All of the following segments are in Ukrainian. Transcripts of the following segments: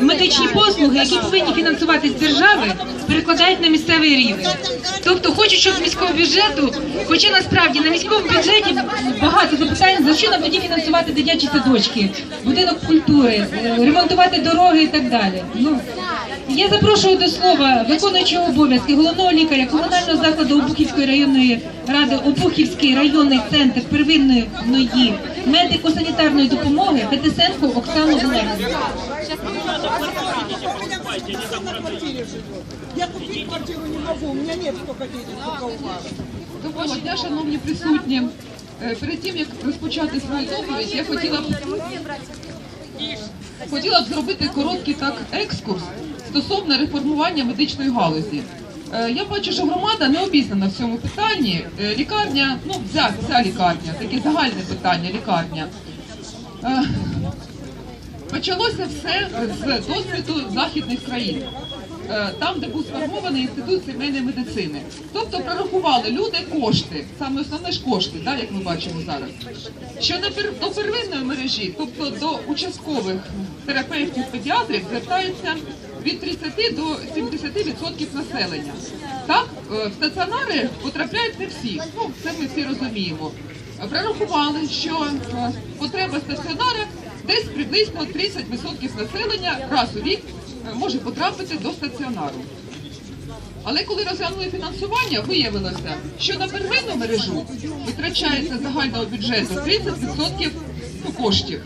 Медичні послуги, які повинні фінансуватись з держави, перекладають на місцевий рівень. Тобто хочуть, щоб міського бюджету, хоча насправді на міському бюджеті багато запитань, за що нам тоді фінансувати дитячі садочки, будинок культури, е, ремонтувати дороги і так далі. Ну я запрошую до слова виконуючого обов'язки головного лікаря комунального закладу Обухівської районної ради Обухівський районний центр первинної медико-санітарної допомоги Петисенко Оксану Олегівну. Я купить квартиру не могу, у меня нет столько денег, сколько у вас. Доброго дня, шановні присутні. Е, Перед тим як розпочати свою доповідь, я хотіла б хотіла б зробити короткий так екскурс стосовно реформування медичної галузі. Е, Я бачу, що громада не обізнана в цьому питанні. Е, Лікарня, ну вся, вся лікарня, таке загальне питання, лікарня. Е, Почалося все з досвіду західних країн, там, де був сформований інститут сімейної медицини. Тобто прорахували люди кошти, саме основне ж кошти, да, як ми бачимо зараз. Що до первинної мережі, тобто до участкових терапевтів педіатрів, звертається від 30 до 70% населення. Так, е, в стаціонари потрапляють не всі. Ну, це ми всі розуміємо. Прорахували, що е, потреба стаціонара десь приблизно 30% населення раз у рік е, може потрапити до стаціонару. Але коли розглянули фінансування, виявилося, що на первинну мережу витрачається загального бюджету 30% ну, коштів,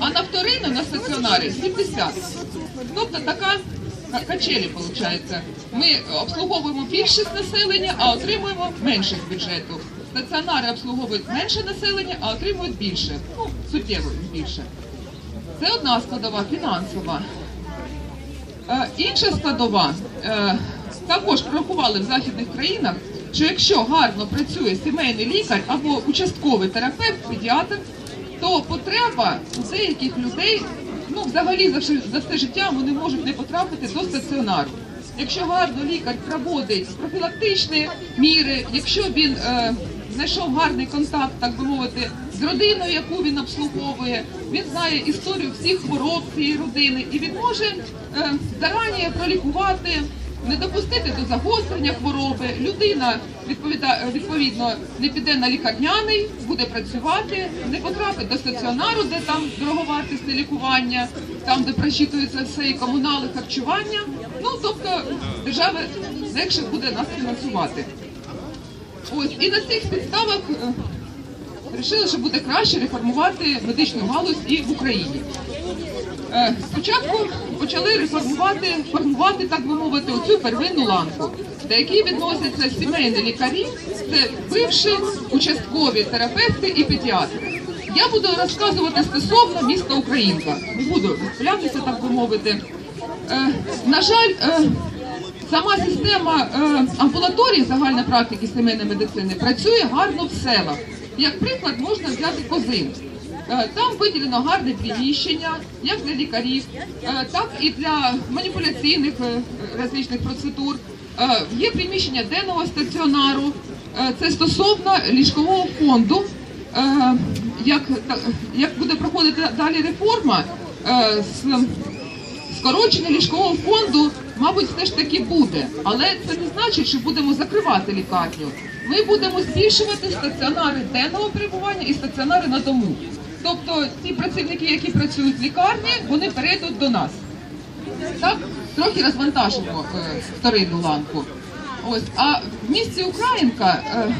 а на вторинну на стаціонарі 70%. Тобто така качелі виходить. Ми обслуговуємо більше населення, а отримуємо менше з бюджету. Стаціонари обслуговують менше населення, а отримують більше. Ну, суттєво більше. Це одна складова фінансова. Е, Інша складова е, також прорахували в західних країнах, що якщо гарно працює сімейний лікар або участковий терапевт, педіатр, то потреба у деяких людей, ну взагалі за, за все життя вони можуть не потрапити до стаціонару. Якщо гарно лікар проводить профілактичні міри, якщо він е, знайшов гарний контакт, так би мовити, з родиною, яку він обслуговує, він знає історію всіх хвороб цієї родини, і він може е, зарані пролікувати, не допустити до загострення хвороби. Людина відповідно не піде на лікарняний, буде працювати, не потрапить до стаціонару, де там дороговартісне лікування, там де просчитується все і комунали, харчування. Ну тобто держава легше буде нас фінансувати. Ось і на цих підставах е, вирішили, що буде краще реформувати медичну галузь і в Україні. Е, Спочатку почали реформувати, формувати, так би мовити, оцю первинну ланку, до якої відносяться сімейні лікарі, це бивші участкові терапевти і педіатри. Я буду розказувати стосовно міста Українка. Буду розпилятися, так би мовити. Е, на жаль, е, Сама система амбулаторії загальної практики сімейної медицини працює гарно в селах. Як приклад можна взяти козин. Е, Там виділено гарне приміщення, як для лікарів, е, так і для маніпуляційних е, различних процедур. Є приміщення денного стаціонару. Це стосовно ліжкового фонду. Як, як буде проходити далі реформа скорочення ліжкового фонду, мабуть, все ж таки буде, але це не значить, що будемо закривати лікарню. Ми будемо збільшувати стаціонари денного перебування і стаціонари на дому. Тобто ті працівники, які працюють в лікарні, вони перейдуть до нас. Так, трохи розвантажимо е, вторинну ланку. Ось, а в місті Українка е,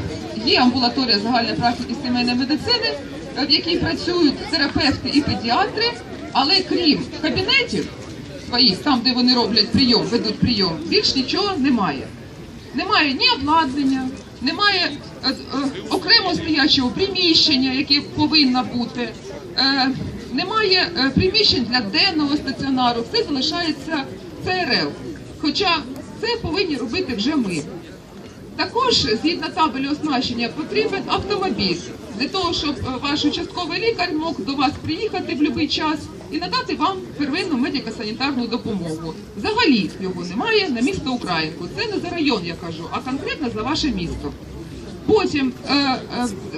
є амбулаторія загальної практики сімейної медицини, е, в якій працюють терапевти і педіатри, але крім кабінетів своїх, там де вони роблять прийом, ведуть прийом, більш нічого немає. Немає ні обладнання, немає е, е, окремо стоячого приміщення, яке повинно бути. Е, немає приміщень для денного стаціонару, все залишається ЦРЛ. Хоча це повинні робити вже ми. Також згідно табелі оснащення потрібен автомобіль для того, щоб ваш участковий лікар мог до вас приїхати в будь-який час і надати вам первинну медико-санітарну допомогу. Взагалі його немає на місто Українку. Це не за район, я кажу, а конкретно за ваше місто. Потім е, е,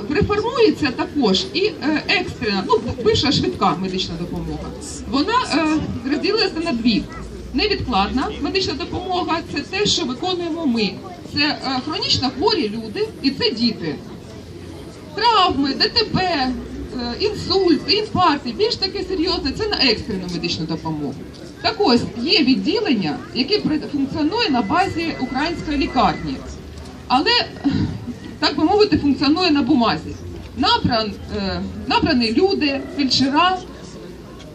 реформується також і е, екстрена, ну бивша швидка медична допомога. Вона е, розділилась поділити на дві. Невідкладна медична допомога це те, що виконуємо ми. Це е, хронічно хворі люди і це діти. Травми, ДТП, е, інсульти, інфаркти, більш таке серйозне це на екстрену медичну допомогу. Так ось є відділення, яке функціонує на базі української лікарні, але так би мовити, функціонує на бумазі. Набран, е, набрані люди, фельдшера,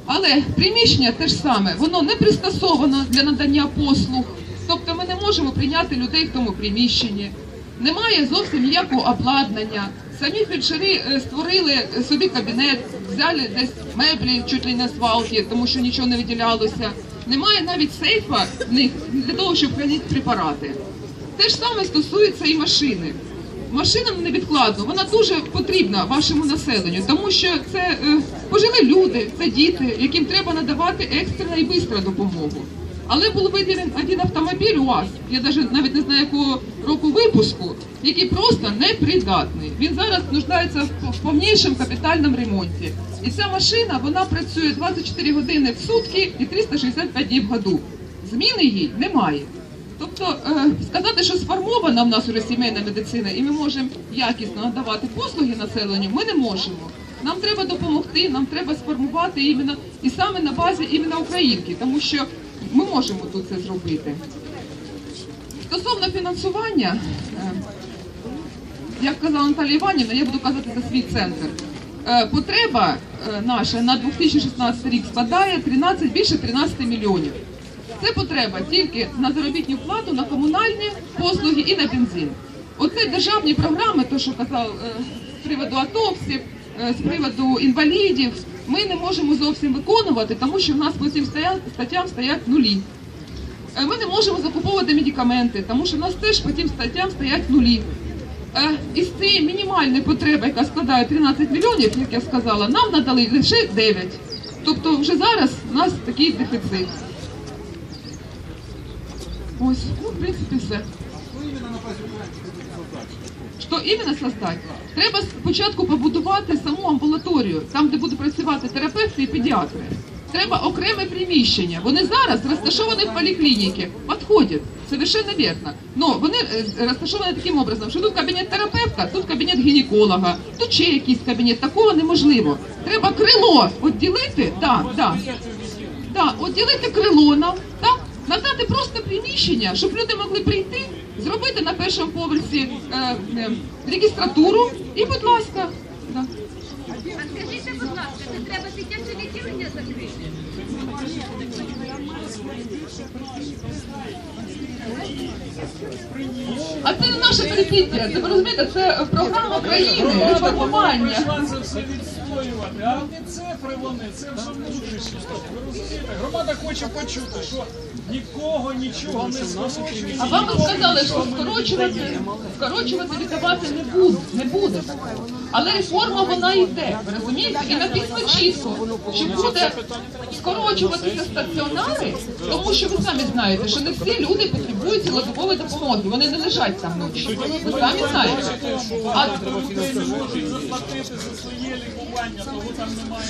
але приміщення те ж саме, воно не пристосовано для надання послуг. Тобто ми не можемо прийняти людей в тому приміщенні. Немає зовсім ніякого обладнання. Самі фельдшери е, створили собі кабінет, взяли десь меблі чуть ли з свалки, тому що нічого не виділялося. Немає навіть сейфа в них для того, щоб хранити препарати. Те ж саме стосується і машини. Машина невідкладно, вона дуже потрібна вашому населенню, тому що це е, пожилі люди, це діти, яким треба надавати екстрена і бистра допомогу. Але був виділений один автомобіль у вас, я навіть навіть не знаю якого року випуску, який просто непридатний. Він зараз нуждається в- в повнішому капітальному ремонті. І ця машина вона працює 24 години в сутки і 365 днів в году. Зміни їй немає. Тобто е, сказати, що сформована в нас уже сімейна медицина, і ми можемо якісно надавати послуги населенню, ми не можемо. Нам треба допомогти, нам треба сформувати іменно і саме на базі іменно українки, тому що ми можемо тут це зробити. Стосовно фінансування, е, як казала Наталія Іванівна, я буду казати за свій центр. Е, Потреба е, наша на 2016 рік складає 13, більше 13 мільйонів. Це потреба тільки на заробітну плату, на комунальні послуги і на бензин. Оце державні програми, то що казав з приводу атовців, е, з приводу інвалідів, ми не можемо зовсім виконувати, тому що в нас по цим статтям стоять нулі. Е, Ми не можемо закуповувати медикаменти, тому що в нас теж по цим статтям стоять нулі. Е, Із цієї мінімальної потреби, яка складає 13 мільйонів, як я сказала, нам надали лише 9. Тобто вже зараз у нас такий дефіцит. Ось, ну, в принципі, все. Що іменно создати? Треба спочатку побудувати саму амбулаторію, там, де будуть працювати терапевти і педіатри. Треба окреме приміщення. Вони зараз розташовані в поліклініці, підходять, совершенно вірно. Но вони е, розташовані таким образом, що тут кабінет терапевта, тут кабінет гінеколога, тут ще якийсь кабінет. Такого неможливо. Треба крило відділити, да, да. Да, от ділити крило нам, так? надати просто приміщення, щоб люди могли прийти, зробити на першому поверсі е, е, регістратуру і, будь ласка, да. А скажіть, будь ласка, це треба дитяче відділення закрити? А це не наше перепіття, це ви розумієте, це програма країни, реформування. Це все відстоювати, а не цифри вони, це вже внутрішні. Ви розумієте? Громада хоче почути, що нікого нічого не скорочує. А вам сказали, що скорочувати, скорочувати віддавати не буде, не буде такого. Але реформа вона йде, розумієте? І написано чітко, що буде скорочуватися стаціонари, тому що ви самі знаєте, що не всі люди потребують цілодобової допомоги. Вони не лежать там ночі. Ви самі знаєте. А За лікування, того там немає.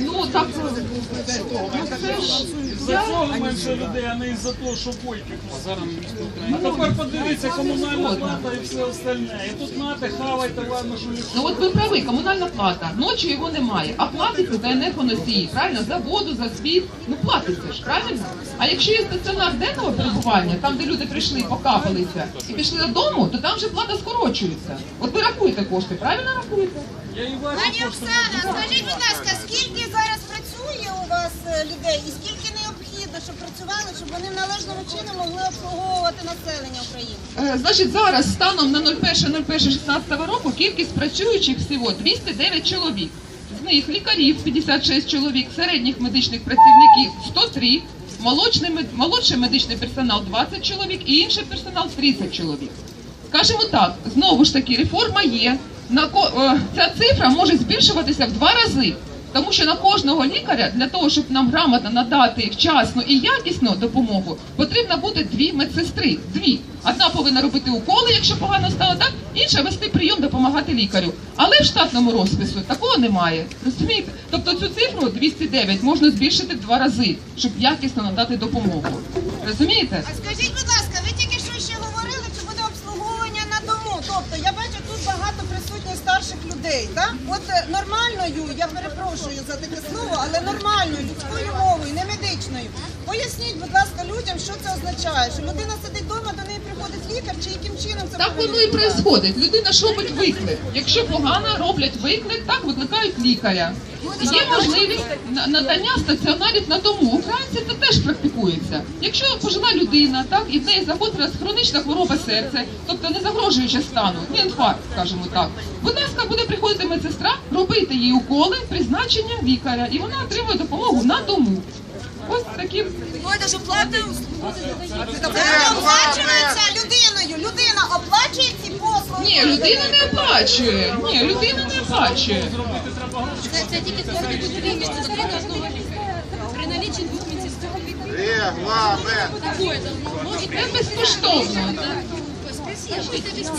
ну так ну, це ж За цього менше людей, а не із-за того, що бойки хлопці. А тепер подивіться, комунальна плата і все остальне. І тут нате, хавайте, ладно, що Ну от ви праві, комунальна плата. Ночі його немає, а платиться за енергоносії, правильно? За воду, за світ. Ну платиться ж, правильно? А якщо є стаціонар денного перебування, там де люди прийшли, покапалися і пішли додому, то там вже плата скорочується. От ви рахуєте кошти, правильно рахуєте? Я і бачу, Пані Оксана, скажіть, будь ласка, скільки зараз працює у вас е, людей і скільки необхідно, щоб працювали, щоб вони належним чином могли обслуговувати населення України? Е, Значить, зараз станом на 01.01.16 року кількість працюючих всього 209 чоловік. З них лікарів 56 чоловік, середніх медичних працівників 103, молочний, молодший медичний персонал 20 чоловік і інший персонал 30 чоловік. Скажімо так, знову ж таки, реформа є. На е, ця цифра може збільшуватися в два рази. Тому що на кожного лікаря для того, щоб нам грамотно надати вчасну і якісну допомогу, потрібно бути дві медсестри. Дві. Одна повинна робити уколи, якщо погано стало, так інша вести прийом, допомагати лікарю. Але в штатному розпису такого немає. Розумієте? Тобто цю цифру 209 можна збільшити в два рази, щоб якісно надати допомогу. Розумієте? А скажіть, будь ласка, ви тільки що ще говорили, чи буде обслуговування на дому? Тобто я бачу багато присутніх старших людей. Так? От е, нормальною, я перепрошую за таке слово, але нормальною людською мовою, не медичною. Поясніть, будь ласка, людям, що це означає, що людина сидить вдома, до неї приходить лікар, чи яким чином це Так воно і відбувається. Людина ж робить виклик. Якщо погано роблять виклик, так викликають лікаря. Є можливість надання стаціонарів на дому. У Франції це теж практикується. Якщо пожила людина, так і в неї загострилась хронічна хвороба серця, тобто не загрожуючи стану, не інфаркт, скажімо так. Будь ласка, буде приходити медсестра, робити їй уколи, призначення лікаря, і вона отримує допомогу на дому. Ось таким Це оплачується людиною. Людина оплачує ці послуги. ні, людина не оплачує. Ні, людина не оплачує. Це тільки при налічі двох медсестер. Регламент. Це безкоштовно.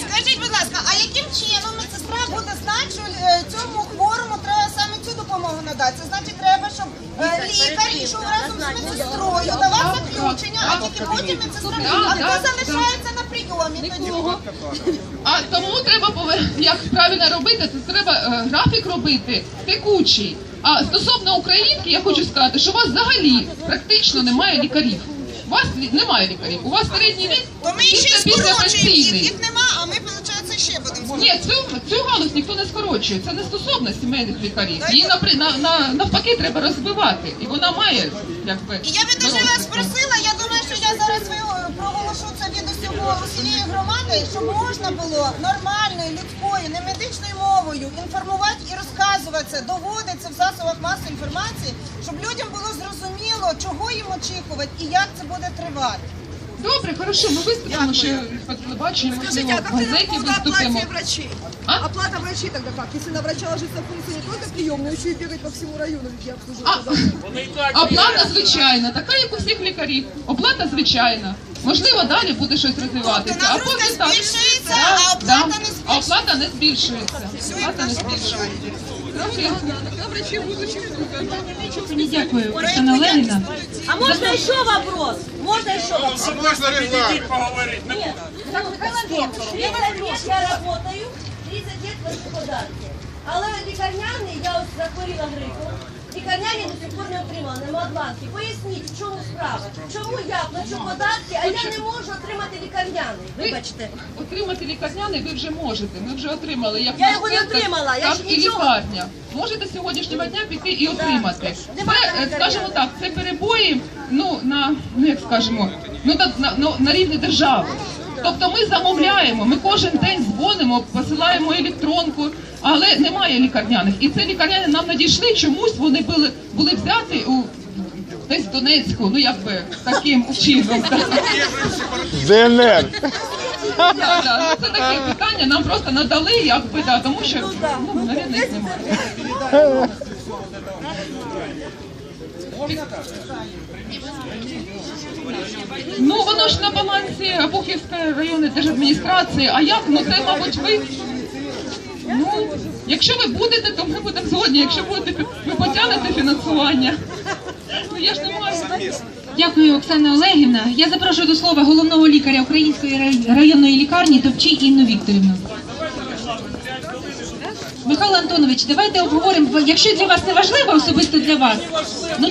Скажіть, будь ласка, а яким чином медсестра буде знати, що е, цьому хворому треба цю допомогу надати? Це значить, треба, щоб е, лікар йшов разом з медсестрою, давав заключення, а тільки потім медсестра. А хто залишається на прийомі тоді? А тому треба пове- як правильно робити, це треба е, графік робити текучий. А стосовно українки, я хочу сказати, що у вас взагалі практично немає лікарів. У вас лі- немає лікарів. У вас середній вік То ми ще й після скорочуємо їх, післяопераційний. їх нема, а ми, ще будемо. Ні, цю, цю галузь ніхто не скорочує. Це не стосовно сімейних лікарів. Її напри- на, на, навпаки треба розвивати. І вона має якби. І я би дуже вас просила, я думаю, що я зараз ви- проголошу це від усього усієї громади, щоб можна було нормальною, людською, не медичною мовою інформувати і розказувати це, доводити це в засобах масової інформації, щоб людям було зрозуміло, чого їм очікувати і як це буде тривати. Добре, хорошо, ми виступимо ще по телебаченню, можливо, Скажите, а в как тогда газеті по поводу виступимо. врачей? А? Оплата врачей тогда как? Если на врача ложится функция не только приемная, еще и бегать по всему району, ведь я обслуживаю. А, оплата звичайна, така як у всіх лікарів. Оплата звичайна. Можливо, далі буде щось розвиватися. Тобто нагрузка поки так. збільшується, а оплата не збільшується. А оплата не збільшується. Оплата не збільшується. Дякую, Оксана Олегівна. А можно еще вопрос? Можно еще вопрос? А можна регламент? Нет. Михайло Андреевич, 30 лет я работаю, 30 лет плачу податки. Але лікарняний, я ось захворіла грипом, лікарняний до сих пор не отримала, нема бланки. Поясніть, в чому справа? Чому я плачу податки, а я не можу отримати лікарняний? Вибачте. Отримати лікарняний ви вже можете. Ми вже отримали як Я його не отримала, я так ж і нічого. лікарня. Можете з сьогоднішнього дня піти і отримати. Нема Це, е, скажімо так, це перебої, ну на ну як скажемо, ну на, на, ну, на рівні держави. Тобто ми замовляємо, ми кожен день дзвонимо, посилаємо електронку, але немає лікарняних. І це лікарняни нам надійшли, чомусь вони були, були взяті у десь в Донецьку, ну якби таким чином. ДНР. Да, да, ну, це таке питання, нам просто надали, якби, да, тому що, ну, їх немає. Ну, воно ж на балансі Обухівської районної держадміністрації, а як, ну це, мабуть, ви, ну, якщо ви будете, то ми будемо згодні, якщо будете, ви потягнете фінансування. Ну, я ж не маю. Дякую, Оксана Олегівна. Я запрошую до слова головного лікаря Української районної лікарні Топчій Інну Вікторівну. Михайло Антонович, давайте обговоримо, якщо для вас не важливо особисто для вас, ну